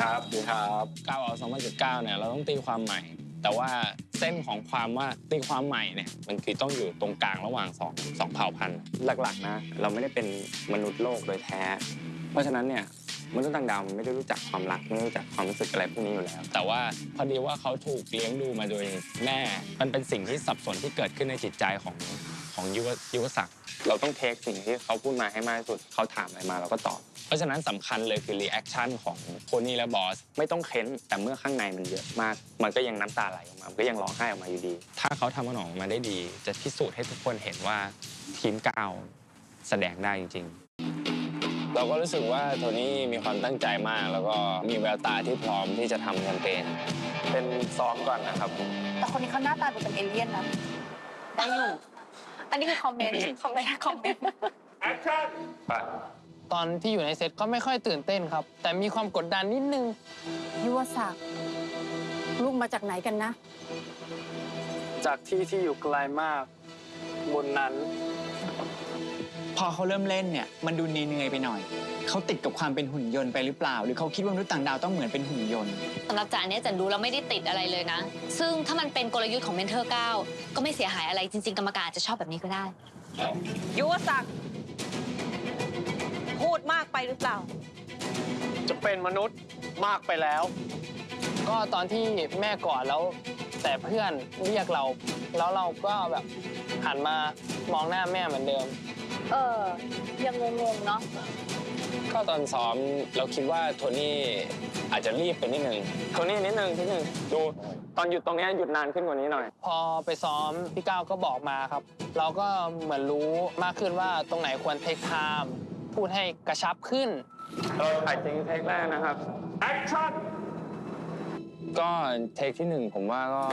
ครับสวัสดีครับก้าวออก2019เนี่ยเราต้องตีความใหม่ แต่ว่าเส้นของความว่าตีความใหม่เนี่ยมันคือต้องอยู่ตรงกลางระหว่างสองสองเผ่าพันธุ์หลักๆนะเราไม่ได้เป็นมนุษย์โลกโดยแท้ เพราะฉะนั้นเนี่ยมนุษย์ต่างดาวมันไม่ได้รู้จักความรักไม่รู้จักความรู้สึกอะไรพวกนี้อยู่แล้ว แต่ว่าพอดีว่าเขาถูกเลี้ยงดูมาโดยแม่ มันเป็นสิ่งที่สับสนที่เกิดขึ้นในจิตใจของ ของยุวยุวศักดิ์เราต้องเทคสิ่งที่เขาพูดมาให้มากที่สุดเขาถามอะไรมาเราก็ตอบ เพราะฉะนั้นสำคัญเลยคือรีแอคชั่นของโทนี่และบอสไม่ต้องเค้นแต่เมื่อข้างในมันเยอะมาก มันก็ยังน้ำตาไหลออกมามันก็ยังร้องไห้ออกมาอยู่ดี ถ้าเขาทำมันออกมาได้ดี จะพิสูจน์ให้ทุกคนเห็นว่าทีมเก้าวแสดงได้จริง ๆ เราก็รู้สึกว่าโทนี่มีความตั้งใจมาก แล้วก็มีแววตาที่พร้อมที่จะทำแคมเปญเป็นซ้อมก่อนนะครับ แต่คนนี้เขาหน้าตาดูเป็นเอเลี่ยนนะได้อยู่ อันนี้คือคอมเมนต์คอมเมนต์คอมเมนต์ตอนที่อยู่ในเซตก็ไม่ค่อยตื่นเต้นครับ แต่มีความกดดันนิดนึงยุวศักดิ์ลูกมาจากไหนกันนะ จากที่ที่อยู่ไกลมาก บนนั้น พอเขาเริ่มเล่นเนี่ย มันดูเหนื่อยๆไปหน่อย เขาติดกับความเป็นหุ่นยนต์ไปหรือเปล่า หรือเขาคิดว่ามนุษย์ต่างดาวต้องเหมือนเป็นหุ่นยนต์สำหรับจ๋าเนี่ยจ๋าดูแล้วไม่ได้ติดอะไรเลยนะ ซึ่งถ้ามันเป็นกลยุทธ์ของเมนเทอร์9ก็ไม่เสียหายอะไรจริง ๆ กรรมการอาจจะชอบแบบนี้ก็ได้ยุวศักดิ์พูดมากไปหรือเปล่า จะเป็นมนุษย์มากไปแล้ว ก็ตอนที่แม่กอดแล้ว แต่เพื่อนเรียกเรา แล้วเราก็แบบหันมามองหน้าแม่เหมือนเดิม เออยังงงๆเนาะ ก็ตอนซ้อมเราคิดว่าโทนี่อาจจะรีบไปนิดนึงโทนี่นิดนึงนิดนึงดูตอนหยุดตรงเนี้ยหยุดนานขึ้นกว่านี้หน่อย พอไปซ้อมพี่ก้าวก็บอกมาครับ เราก็เหมือนรู้มากขึ้นว่าตรงไหนควรเทคไทม์พูดให้กระชับขึ้นเราถ่ายจริงเทคแรกนะครับแอคชั่นก็เทคที่หนึ่งผมว่าก็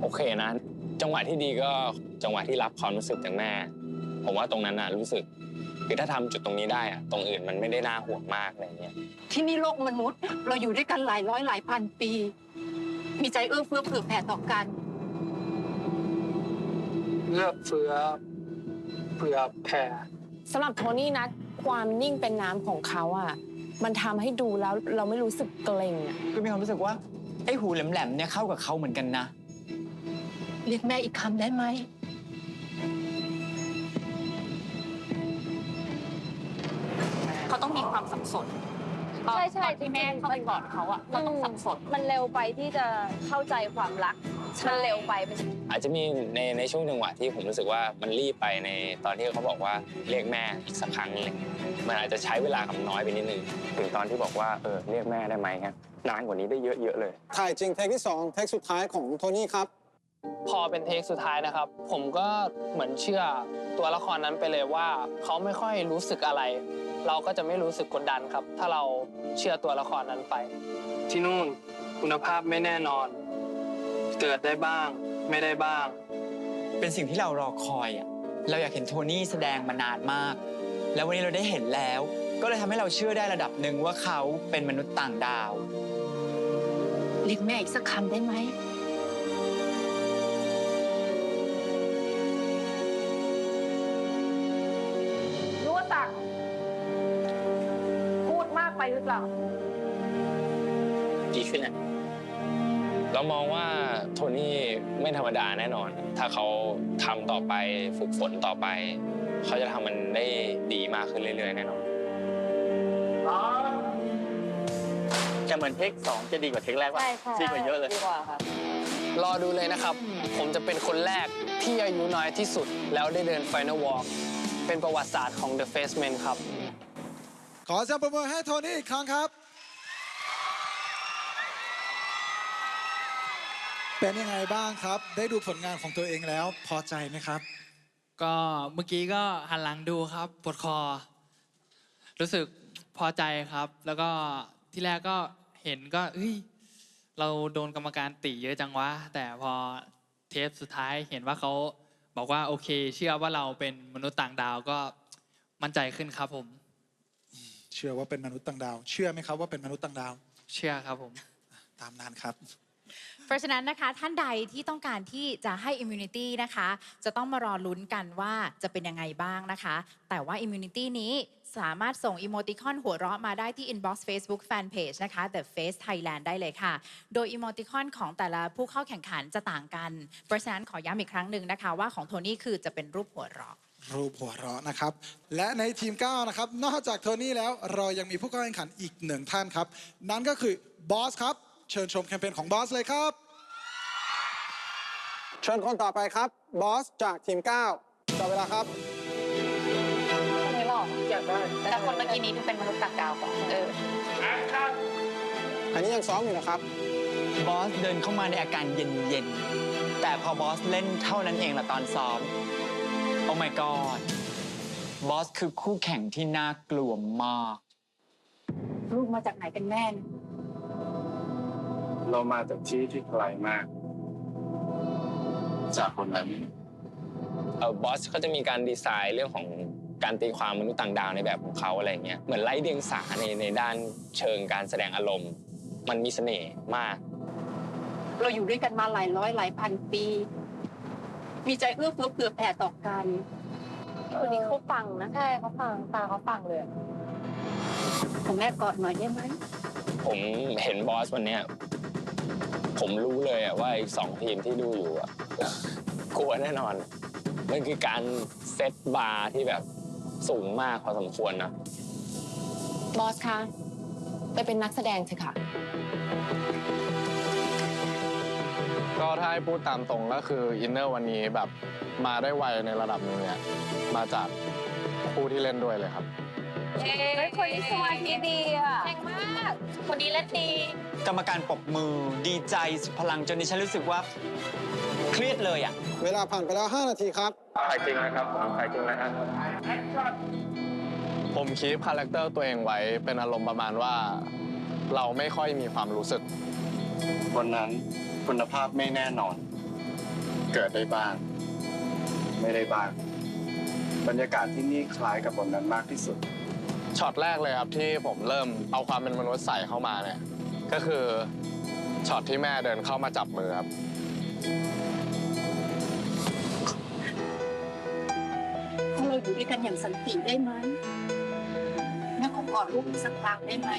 โอเคนะ จังหวะที่ดีก็จังหวะที่รับความรู้สึกจากแม่ ผมว่าตรงนั้นน่ะรู้สึก คือถ้าทำจุดตรงนี้ได้อะตรงอื่นมันไม่ได้น่าห่วงมากอะไรเงี้ยที่นี่โลกมนุษย์ เราอยู่ด้วยกันหลายร้อยหลายพันปี มีใจเอื้อเฟื้อเผื่อแผ่ต่อกันเลือกเฟือเผื่อแผ่สำหรับโทนี่นะความนิ่งเป็นน้ำของเขาอะมันทำให้ดูแล้วเราไม่รู้สึกเกรงอะก็มีความรู้สึกว่าไอ้หูแหลมๆเนี่ยเข้ากับเขาเหมือนกันนะ เรียกแม่อีกคำได้ไหม เขาต้องมีความสับสนใช่ใช่ตอนที่แม่เข้าไปกอดเขาอะเราต้องสับสนมันเร็วไปที่จะเข้าใจความรักมันเร็วไปมันอาจจะมีในในช่วงจังหวะที่ผมรู้สึกว่ามันรีบไปในตอนที่เขาบอกว่าเรียกแม่อีกสักครั้งอะไรเงี้ยมันอาจจะใช้เวลากับน้อยไปนิดนึงถึงตอนที่บอกว่าเออเรียกแม่ได้ไหมครับนานกว่านี้ได้เยอะๆเลยถ่ายจริงเทคที่2เทคสุดท้ายของโทนี่ครับ พอเป็นเทคสุดท้ายนะครับ ผมก็เหมือนเชื่อตัวละครนั้นไปเลยว่า เขาไม่ค่อยรู้สึกอะไร เราก็จะไม่รู้สึกกดดันครับ ถ้าเราเชื่อตัวละครนั้นไป ที่นู่นคุณภาพไม่แน่นอน เกิดได้บ้าง ไม่ได้บ้าง เป็นสิ่งที่เรารอคอยอะเราอยากเห็นโทนี่แสดงมานานมาก แล้ววันนี้เราได้เห็นแล้ว ก็เลยทำให้เราเชื่อได้ระดับหนึ่งว่าเขาเป็นมนุษย์ต่างดาว เรียกแม่อีกสักคำได้ไหมาตักพูดมากไปหรือเปล่า ดีขึ้นอะเรามองว่าโทนี่ไม่ธรรมดาแน่นอน ถ้าเขาทำต่อไปฝึกฝนต่อไป เขาจะทำมันได้ดีมากขึ้นเรื่อยๆแน่นอน จะเหมือนเทคสองจะดีกว่าเทคแรกป่ะใช่ใช่ดีกว่าเยอะเลย ดีกว่าครับรอดูเลยนะครับ ผมจะเป็นคนแรกที่อายุน้อยที่สุดแล้วได้เดิน Final Walk เป็นประวัติศาสตร์ของ The Face Man ครับ ขอเสียงปรบมือให้โทนี่อีกครั้งครับ เป็นยังไงบ้างครับ ได้ดูผลงานของตัวเองแล้ว พอใจไหมครับ ก็เมื่อกี้ก็หันหลังดูครับปวดคอ รู้สึกพอใจครับ แล้วก็ที่แรกก็เห็นก็เฮ้ยเราโดนกรรมการติเยอะจังวะ แต่พอเทปสุดท้ายเห็นว่าเขา บอกว่าโอเค เชื่อว่าเราเป็นมนุษย์ต่างดาวก็มั่นใจขึ้นครับผม เชื่อว่าเป็นมนุษย์ต่างดาว เชื่อไหมครับว่าเป็นมนุษย์ต่างดาว เชื่อครับผม ตามนั้นครับ เพราะฉะนั้นนะคะท่านใดที่ต้องการที่จะให้ Immunity นะคะ จะต้องมารอลุ้นกันว่าจะเป็นยังไงบ้างนะคะ แต่ว่า Immunity นี้สามารถส่งอีโมติคอนหัวเราะมาได้ที่ inbox Facebook Fanpage นะคะ The Face Thailand ได้เลยค่ะ โดยอีโมติคอนของแต่ละผู้เข้าแข่งขันจะต่างกัน เพราะฉะนั้นขอย้ำอีกครั้งหนึ่งนะคะ ว่าของโทนี่คือจะเป็นรูปหัวเราะ รูปหัวเราะนะครับ และในทีม 9 นะครับ นอกจากโทนี่แล้วเรายังมีผู้เข้าแข่งขันอีกหนึ่งท่านครับ นั่นก็คือบอสครับ เชิญชมแคมเปญของบอสเลยครับ เชิญคนต่อไปครับ บอสจากทีม9จับเวลาครับคนนี้หรอแต่คนเมื่อกี้นี้ดูเป็นมนุษย์ต่างดาวก่อนเอออันนี้ยังซ้อมอยู่นะครับ บอสเดินเข้ามาในอาการเย็นๆ แต่พอบอสเล่นเท่านั้นเองละตอนซ้อม โอ้ my god บอสคือคู่แข่งที่น่ากลัวมาก ลูกมาจากไหนกันแม่น เรามาจากที่ที่ไกลมาก จากคนนั้นเออบอสเขาจะมีการดีไซน์เรื่องของการตีความมนุษย์ต่างดาวในแบบของเขาอะไรเงี้ยเหมือนไร้เดียงสาในในด้านเชิงการแสดงอารมณ์ มันมีเสน่ห์มาก เราอยู่ด้วยกันมาหลายร้อยหลายพันปี มีใจเอื้อเฟื้อเผื่อแผ่ต่อกันคนนี้เขาฟังนะใช่เขาฟังตาเขาฟังเลยของแม่กอดหน่อยได้ไหมผมเห็นบอสวันเนี้ย ผมรู้เลยอะว่าอีกสองทีมที่ดูอยู่อะกลัวแน่นอน มันคือการเซตบาร์ที่แบบสูงมากพอสมควรนะ บอสคะไปเป็นนักแสดงเถอะค่ะ ก็ถ้าให้พูดตามตรงก็คืออินเนอร์วันนี้แบบมาได้ไวในระดับหนึงเนี่ยมาจากผู้ที่เล่นด้วยเลยครับ เฮ้ยคนนี้สมาธิดีอะเก่งมากคนนี้เล่นดีกรรมการปรบมือดีใจสุดพลังจนดิฉันรู้สึกว่า เครียดเลยอะ เวลาผ่านไปแล้ว 5 นาทีครับถ่ายจริงนะครับผมถ่ายจริงนะครับผมคีปคาแรคเตอร์ตัวเองไว้เป็นอารมณ์ประมาณว่า เราไม่ค่อยมีความรู้สึกวันนั้นคุณภาพไม่แน่นอน เกิดได้บ้าง ไม่ได้บ้าง บรรยากาศที่นี่คล้ายกับบนนั้นมากที่สุด ช็อตแรกเลยครับที่ผมเริ่มเอาความเป็นมนุษย์ใส่เข้ามาเนี่ยก็คือช็อตที่แม่เดินเข้ามาจับมือครับให้เราอยู่ด้วยกันอย่างสันติได้ไหมแม่ขอกอดลูกอีกสักครั้งได้ไหม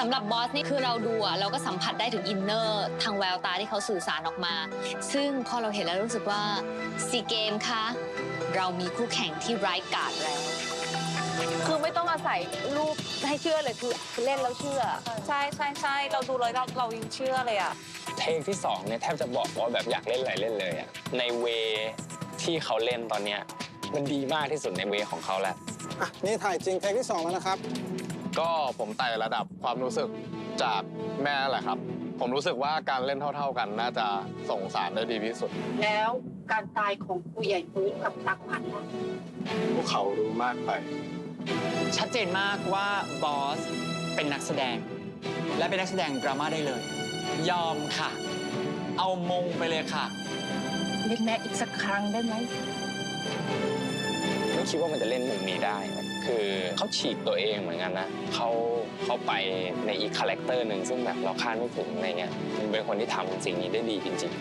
สำหรับบอสนี่คือเราดูอะเราก็สัมผัสได้ถึงอินเนอร์ทางแววตาที่เขาสื่อสารออกมา ซึ่งพอเราเห็นแล้วรู้สึกว่าซีเกมคะเรามีคู่แข่งที่ไร้ายกาจแล้ว คือไม่ต้องอาศัยรูปให้เชื่อเลยคือเล่นแล้วเชื่อ ใช่ใช่ใช่เราดูเลยเราเรายังเชื่อเลยอะเทคที่สองเนี่ยแทบจะบอกว่าแบบอยากเล่นอะไรเล่นเลยอะในเวที่เขาเล่นตอนเนี้ยมันดีมากที่สุดในเวของเขาแล้ว อะนี่ถ่ายจริงเทคที่2แล้วนะครับ ก็ผมไต่ระดับความรู้สึกจากแม่แหละครับ ผมรู้สึกว่าการเล่นเท่า ๆกันน่าจะส่งสารได้ดีที่สุด แล้วการตายของผู้ใหญ่ฟื้นกับตักพันล่ะพวกเขารู้มากไป ชัดเจนมากว่าบอสเป็นนักแสดง และเป็นนักแสดงดราม่าได้เลย ยอมค่ะ เอามงไปเลยค่ะ เล่นแม่อีกสักครั้งได้ไหมไม่คิดว่ามันจะเล่นมุมนี้ได้ครับ คือเขาฉีกตัวเองเหมือนกันนะเขาเขาไปในอีกคาแรคเตอร์หนึ่งซึ่งแบบเราคาดไม่ถึงอะไรเงี้ยมันเป็นคนที่ทำสิ่งนี้ได้ดีจริง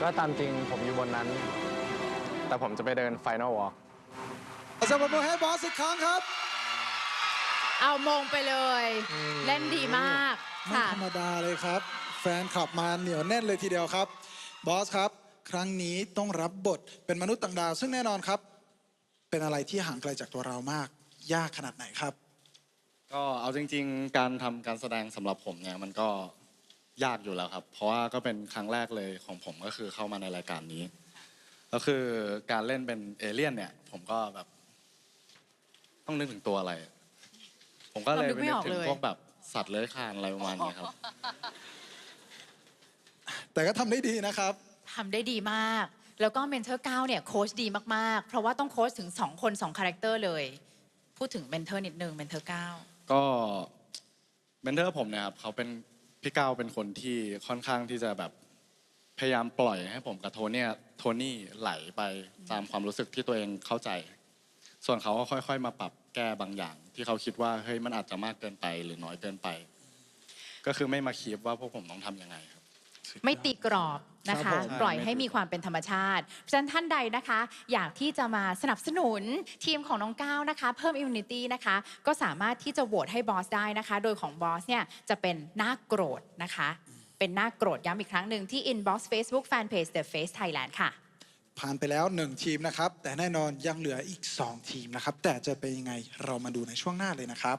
ก็ตามจริงผมอยู่บนนั้น แต่ผมจะไปเดินไฟนอลวอล์กสำหรับมือให้บอสอีกครั้งครับ เอามงไปเลย เล่นดีมากไม่ค่ะธรรมดาเลยครับ แฟนคลับมาเหนียวแน่นเลยทีเดียวครับ บอสครับ ครั้งนี้ต้องรับบทเป็นมนุษย์ต่างดาว ซึ่งแน่นอนครับ เป็นอะไรที่ห่างไกลจากตัวเรามาก ยากขนาดไหนครับ ก็เอาจริง ๆ การทำการแสดงสำหรับผมเนี่ยมันก็ยากอยู่แล้วครับ เพราะว่าก็เป็นครั้งแรกเลยของผมก็คือเข้ามาในรายการนี้ ก็คือการเล่นเป็นเอเลี่ยนเนี่ย ผมก็แบบ ต้องนึกถึงตัวอะไร ผมก็เลยไปนึกถึงพวกแบบสัตว์เลื้อยคลานอะไรประมาณนี้ครับ แต่ก็ทำได้ดีนะครับ ทำได้ดีมาก แล้วก็เมนเทอร์9เนี่ยโค้ชดีมากๆ เพราะว่าต้องโค้ชถึง 2 คน 2 คาแรคเตอร์เลย พูดถึงเมนเทอร์นิดนึงเมนเทอร์9ก็เมนเทอร์ผมเนี่ยครับเขาเป็นพี่ก้าวเป็นคนที่ค่อนข้างที่จะแบบพยายามปล่อยให้ผมกับโทเนี่ยโทนี่ไหลไปตามความรู้สึกที่ตัวเองเข้าใจ ส่วนเขาก็ค่อย ๆ มาปรับแก้บางอย่าง ที่เขาคิดว่าเฮ้ยมันอาจจะมากเกินไปหรือน้อยเกินไป ก็คือไม่มาคีบว่าพวกผมต้องทำยังไงครับ ไม่ตีกรอบนะครัคะบผมปล่อยให้มีความเป็นธรรมชาติเพราะฉะนั้นท่านใดนะคะ อยากที่จะมาสนับสนุนทีมของน้องก้าวนะคะ เพิ่มอิมมูนิตี้นะคะ ก็สามารถที่จะโหวตให้บอสได้นะคะ โดยของบอสเนี่ยจะเป็นหน้าโกรธนะคะ เป็นหน้าโกรธย้ำอีกครั้งหนึ่งที่ inbox Facebook Fanpage The Face Thailand ค่ะ ผ่านไปแล้ว 1 ทีมนะครับ แต่แน่นอนยังเหลืออีก 2 ทีมนะครับ แต่จะเป็นยังไงเรามาดูในช่วงหน้าเลยนะครับ